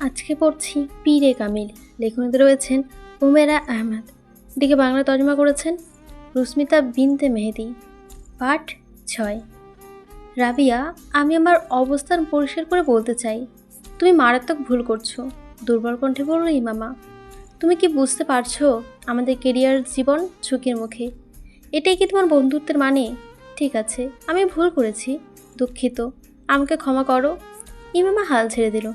আজকে পড়ছি পীরে কামিল। লেখনীতে রয়েছেন উমেরা আহমেদ। দিকে বাংলা তর্জমা করেছেন রুস্মিতা বিনতে মেহেদি। পাঠ ছয়। রাবিয়া, আমি আমার অবস্থান পরিষ্কার করে বলতে চাই। তুমি মারাত্মক ভুল করছ। দুর্বল কণ্ঠে বলল ইমামা তুমি কি বুঝতে পারছ আমাদের কেরিয়ার জীবন ঝুঁকির মুখে? এটাই কি তোমার বন্ধুত্বের মানে? ঠিক আছে, আমি ভুল করেছি, দুঃখিত। আমাকে ক্ষমা করো। ইমামা হাল ছেড়ে দিল।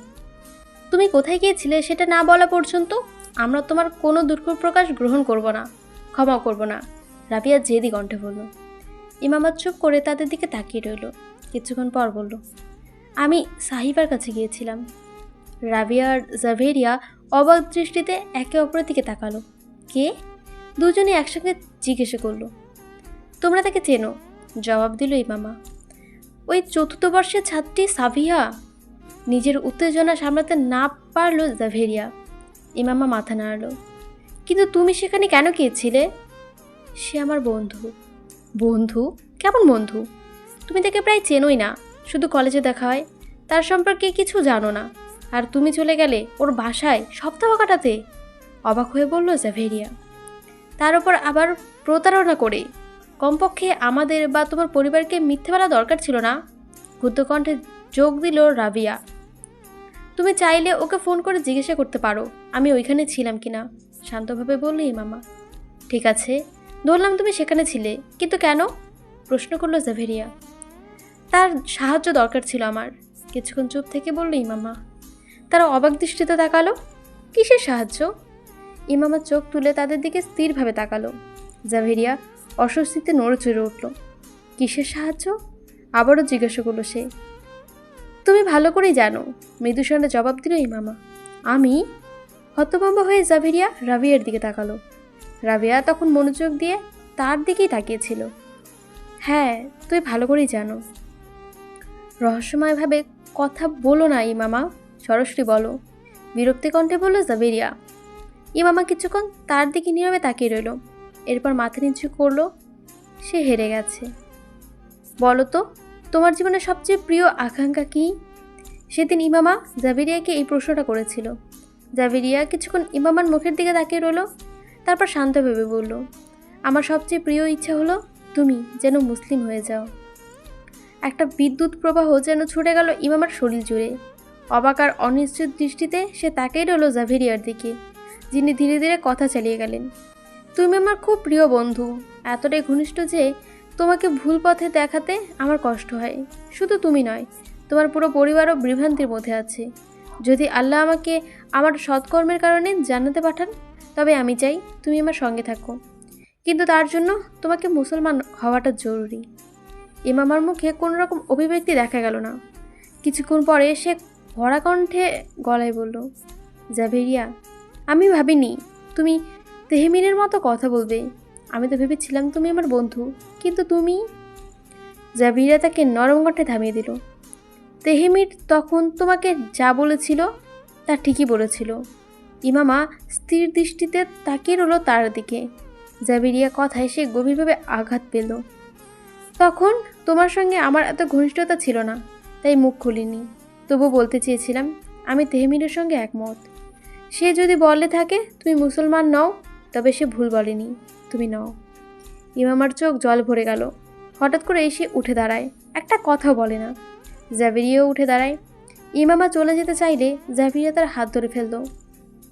তুমি কোথায় গিয়েছিলে সেটা না বলা পর্যন্ত আমরা তোমার কোনো দুঃখ প্রকাশ গ্রহণ করব না, ক্ষমা করব না, রাবিয়া জেদি কণ্ঠে বলল। ইমামা চুপ করে তাদের দিকে তাকিয়ে রইল। কিছুক্ষণ পর বলল, আমি সাহিবার কাছে গিয়েছিলাম। রাবিয়া আর জাভেরিয়া অবাক দৃষ্টিতে একে অপরের দিকে তাকালো। কে? দুজনে একসঙ্গে জিজ্ঞেসে করল। তোমরা তাকে চেনো? জবাব দিল ইমামা। ওই চতুর্থ বর্ষের ছাত্রী সাভিয়া? নিজের উত্তেজনা সামলাতে না পারল জাভেরিয়া। ইমামা মাথা নাড়ল। কিন্তু তুমি সেখানে কেন গিয়েছিলে? সে আমার বন্ধু। বন্ধু? কেমন বন্ধু? তুমি তাকে প্রায় চেনোই না। শুধু কলেজে দেখা হয়। তার সম্পর্কে কিছু জানো না। আর তুমি চলে গেলে ওর বাসায় সপ্তাহ কাটাতে? অবাক হয়ে বলল জাভেরিয়া। তার উপর আবার প্রতারণা করে। কমপক্ষে আমাদের বা তোমার পরিবারকে মিথ্যে বলা দরকার ছিল না? ক্ষুদ্রকণ্ঠে যোগ দিল রাবিয়া। তুমি চাইলে ওকে ফোন করে জিজ্ঞাসা করতে পারো, আমি ওইখানে ছিলাম কিনা। শান্তভাবে বলল ইমামা ঠিক আছে। ধরলাম তুমি সেখানে ছিলে, কিন্তু কেন? প্রশ্ন করল জাভেরিয়া। তার সাহায্য দরকার ছিল আমার। কিছুক্ষণ চুপ থেকে বলল ইমামা তারা অবাক দৃষ্টিতে তাকালো? কিসের সাহায্য? ইমামা চোখ তুলে তাদের দিকে স্থিরভাবে তাকালো। জাভেরিয়া অস্বস্তিতে নড়ে চড়ে উঠল, কিসের সাহায্য? আবারও জিজ্ঞাসা করল সে। তুমি ভালো করেই জানো মৃদুস্বরে জবাব দিল ইমামা আমি হতভম্ব হয়ে জাভেরিয়া রাবিয়ার দিকে তাকালো। রাবিয়া তখন মনোযোগ দিয়ে তার দিকেই তাকিয়েছিল। হ্যাঁ তুই ভালো করেই জানো। রহস্যময়ভাবে কথা বলো না ইমামা সরাসরি বলো। বিরক্তি কণ্ঠে বলল জাভেরিয়া। ইমামা কিছুক্ষণ তার দিকে নীরবে তাকিয়ে রইল। এরপর মাথা নিচু করল, সে হেরে গেছে। বলো তো, তোমার জীবনে সবচেয়ে প্রিয় আকাঙ্ক্ষা কী? সেদিন ইমামা জাভেরিয়াকে এই প্রশ্নটা করেছিল। জাভেরিয়া কিছুক্ষণ ইমামার মুখের দিকে তাকিয়ে রইল, তারপর শান্ত ভেবে বলল, আমার সবচেয়ে প্রিয় ইচ্ছা হলো তুমি যেন মুসলিম হয়ে যাও। একটা বিদ্যুৎ প্রবাহ যেন ছুটে গেল ইমামার শরীর জুড়ে। অবাক আর অনিশ্চিত দৃষ্টিতে সে তাকেই রইল জাভেরিয়ার দিকে, যিনি ধীরে ধীরে কথা চালিয়ে গেলেন। তুমি আমার খুব প্রিয় বন্ধু, এতটাই ঘনিষ্ঠ যে তোমাকে ভুল পথে দেখাতে আমার কষ্ট হয়। শুধু তুমি নয় তোমার পুরো পরিবারও বিভ্রান্তির মধ্যে আছে। যদি আল্লাহ আমাকে আমার সৎকর্মের কারণে জানাতে পাঠান, তবে আমি চাই তুমি আমার সঙ্গে থাকো। কিন্তু তার জন্য তোমাকে মুসলমান হওয়াটা জরুরি। ইমামার মুখে কোনো রকম অভিব্যক্তি দেখা গেল না। কিছুক্ষণ পরে সে ভরা কণ্ঠে গলায় বলল, জাভেরিয়া, আমি ভাবিনি তুমি তেহমিনের মতো কথা বলবে। আমি তো ভেবেছিলাম তুমি আমার বন্ধু, কিন্তু তুমি? জাভিরা তাকে নরম কণ্ঠে থামিয়ে দিল তেহেমির তখন তোমাকে যা বলেছিল, তা ঠিকই বলেছিল। ইমামা স্থির দৃষ্টিতে তাকিয়ে রলো তার দিকে। জাবিরিয়া কথায় সে গভীরভাবে আঘাত পেল। তখন তোমার সঙ্গে আমার এত ঘনিষ্ঠতা ছিল না, তাই মুখ খুলিনি। তবু বলতে চেয়েছিলাম, আমি তেহমিরের সঙ্গে একমত। সে যদি বলে থাকে, তুমি মুসলমান নও, তবে সে ভুল বলেনি, তুমি নও। ইমামার চোখ জল ভরে গেল। হঠাৎ করে এসে উঠে দাঁড়ায়। একটা কথা বলে না। জাভেরিয়াও উঠে দাঁড়ায়। ইমামা চলে যেতে চাইলে জাভেরিয়া তার হাত ধরে ফেলল।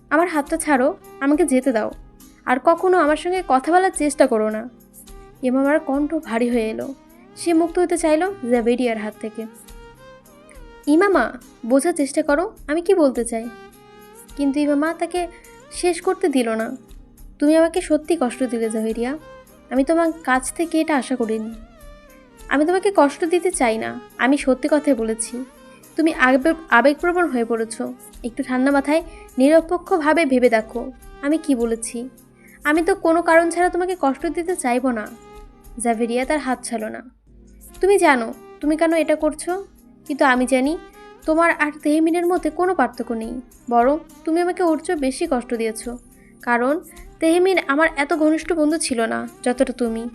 আমার হাতটা ছাড়ো, আমাকে যেতে দাও। আর কখনো আমার সঙ্গে কথা বলার চেষ্টা করো না। ইমামার কণ্ঠ ভারী হয়ে এলো। সে মুক্ত হতে চাইলো জাভেরিয়ার হাত থেকে। ইমামা, বোঝার চেষ্টা করো, আমি কি বলতে চাই? কিন্তু ইমামা তাকে শেষ করতে দিল না। তুমি আমাকে সত্যি কষ্ট দিলে জাভেরিয়া। আমি তোমার কাছ থেকে এটা আশা করিনি। আমি তোমাকে কষ্ট দিতে চাই না। আমি সত্যি কথাই বলেছি। তুমি আবেগ, আবেগপ্রবণ হয়ে পড়েছ। একটু ঠান্ডা মাথায় নিরপেক্ষভাবে ভেবে দেখো। আমি কি বলেছি? আমি তো কোনো কারণ ছাড়া তোমাকে কষ্ট দিতে চাইব না। জাভেরিয়া তার হাত ছাড়ো না। তুমি জানো, তুমি কেন এটা করছ? কিন্তু আমি জানি, তোমার আর তেহমিনের মধ্যে কোনো পার্থক্য নেই। বরং তুমি আমাকে ওর চেয়েও বেশি কষ্ট দিয়েছ। কারণ তেহমিন আমার এত ঘনিষ্ঠ বন্ধু ছিল না, যতটা তুমি।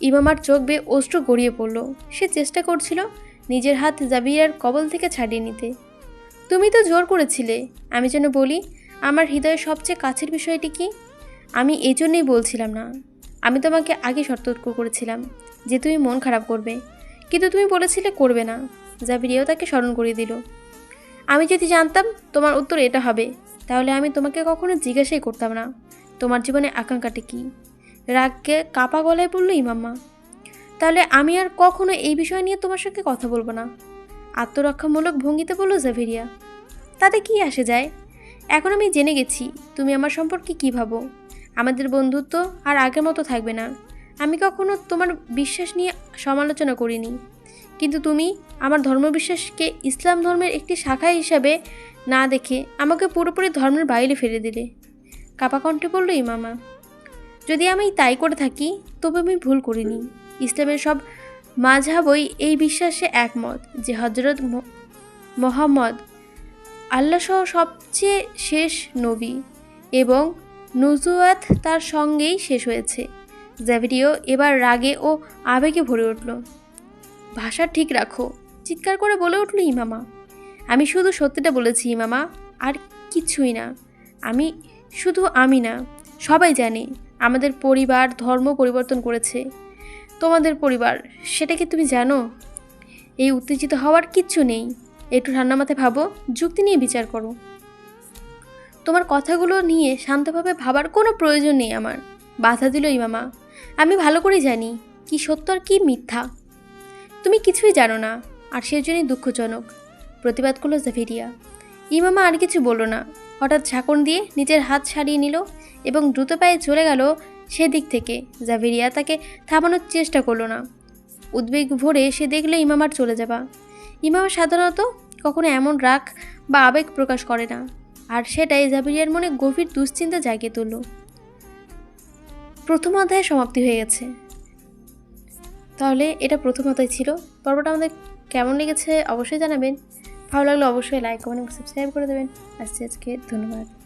ইমামার চোখ বেয়ে অস্ত্র গড়িয়ে পড়ল। সে চেষ্টা করছিল নিজের হাত জাবিয়ার কবল থেকে ছাড়িয়ে নিতে। তুমি তো জোর করেছিলে। আমি যেন বলি, আমার হৃদয়ের সবচেয়ে কাছের বিষয়টি কি? আমি এই জন্যই বলছিলাম না। আমি তোমাকে আগে সতর্ক করেছিলাম যে তুমি মন খারাপ করবে। কিন্তু তুমি বলেছিলে করবে না। জাবিরিয়াও তাকে স্মরণ করিয়ে দিল। আমি যদি জানতাম তোমার উত্তর এটা হবে, তাহলে আমি তোমাকে কখনো জিজ্ঞাসাই করতাম না। তোমার জীবনে আকাঙ্ক্ষাটা কী? রাগকে কাপা গলায় বলল, ইমাম্মা, তাহলে আমি আর কখনো এই বিষয় নিয়ে তোমার সঙ্গে কথা বলব না? আত্মরক্ষামূলক ভঙ্গিতে বলল, জাভেরিয়া, তাতে কি আসে যায়? এখন আমি জেনে গেছি, তুমি আমার সম্পর্কে কী ভাবো? আমাদের বন্ধুত্ব আর আগের মতো থাকবে না। আমি কখনো তোমার বিশ্বাস নিয়ে সমালোচনা করিনি। কিন্তু তুমি আমার ধর্মবিশ্বাসকে ইসলাম ধর্মের একটি শাখা হিসাবে না দেখে আমাকে পুরোপুরি ধর্মের বাইরে ফেলে দিলে। কাপা কণ্ঠে বলল ইমামা যদি আমি তাই করে থাকি, তবে আমি ভুল করিনি। ইসলামের সব মাঝহাবই এই বিশ্বাসে একমত যে হজরত মোহাম্মদ আল্লাহ সহ সবচেয়ে শেষ নবী এবং নজুয়াত তার সঙ্গেই শেষ হয়েছে। জ্যাভিডিও এবার রাগে ও আবেগে ভরে উঠল। ভাষা ঠিক রাখো, চিৎকার করে বলে উঠল, ইমামা, আমি শুধু সত্যিটা বলেছি, ইমামা, আর কিছুই না। আমি, শুধু আমি না, সবাই জানে আমাদের পরিবার, ধর্ম পরিবর্তন করেছে। তোমাদের পরিবার, সেটা কি তুমি জানো? এই উত্তেজিত হওয়ার কিচ্ছু নেই। একটু ঠান্ডা মাথায় ভাবো, যুক্তি নিয়ে বিচার করো। তোমার কথাগুলো নিয়ে শান্তভাবে ভাবার কোনো প্রয়োজন নেই আমার। বাধা দিল ইমামা আমি ভালো করেই জানি, কি সত্য আর কি মিথ্যা। তুমি কিছুই জানো না, আর সেজন্যই দুঃখজনক। প্রতিবাদ করল জাফিরিয়া ইমামা আর কিছু বলো না। হঠাৎ ঝাঁকন দিয়ে নিজের হাত ছাড়িয়ে নিল এবং দ্রুত পায়ে চলে গেল সেদিক থেকে। জাভেরিয়া তাকে থামানোর চেষ্টা করল না। উদ্বেগ ভরে সে দেখল ইমামার চলে যাবা। ইমামা সাধারণত কখনো এমন রাগ বা আবেগ প্রকাশ করে না। আর সেটাই জাভেরিয়ার মনে গভীর দুশ্চিন্তা জাগিয়ে তুলল। প্রথম অধ্যায় সমাপ্তি হয়ে গেছে। তাহলে এটা প্রথম অধ্যায় ছিল। পর্বটা আমাদের কেমন লেগেছে অবশ্যই জানাবেন। ভালো লাগলে অবশ্যই লাইক কমেন্ট সাবস্ক্রাইব করে দেবেন। আসছি আজকে ধন্যবাদ।